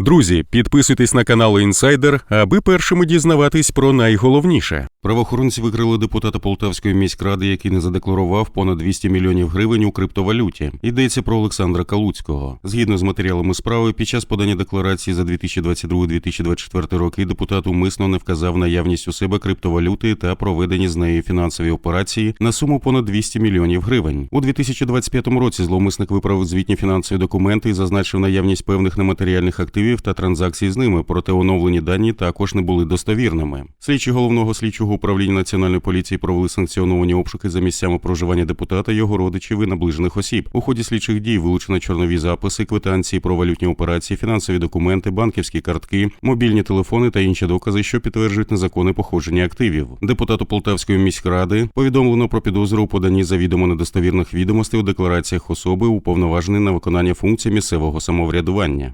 Друзі, підписуйтесь на канал Інсайдер, аби першими дізнаватись про найголовніше. Правоохоронці викрили депутата Полтавської міськради, який не задекларував понад 200 мільйонів гривень у криптовалюті. Йдеться про Олександра Калуцького. Згідно з матеріалами справи, під час подання декларації за 2022-2024 роки депутат умисно не вказав наявність у себе криптовалюти та проведені з нею фінансові операції на суму понад 200 мільйонів гривень. У 2025 році зловмисник виправив звітні фінансові документи і зазначив наявність певних нематеріальних активів та транзакцій з ними, проте оновлені дані також не були достовірними. Слідчі головного слідчого управління національної поліції провели санкціоновані обшуки за місцями проживання депутата, його родичів і наближених осіб. У ході слідчих дій вилучено чорнові записи, квитанції про валютні операції, фінансові документи, банківські картки, мобільні телефони та інші докази, що підтверджують незаконне походження активів. Депутату Полтавської міськради повідомлено про підозру у поданні завідомо недостовірних відомостей у деклараціях особи, уповноваженої на виконання функцій місцевого самоврядування.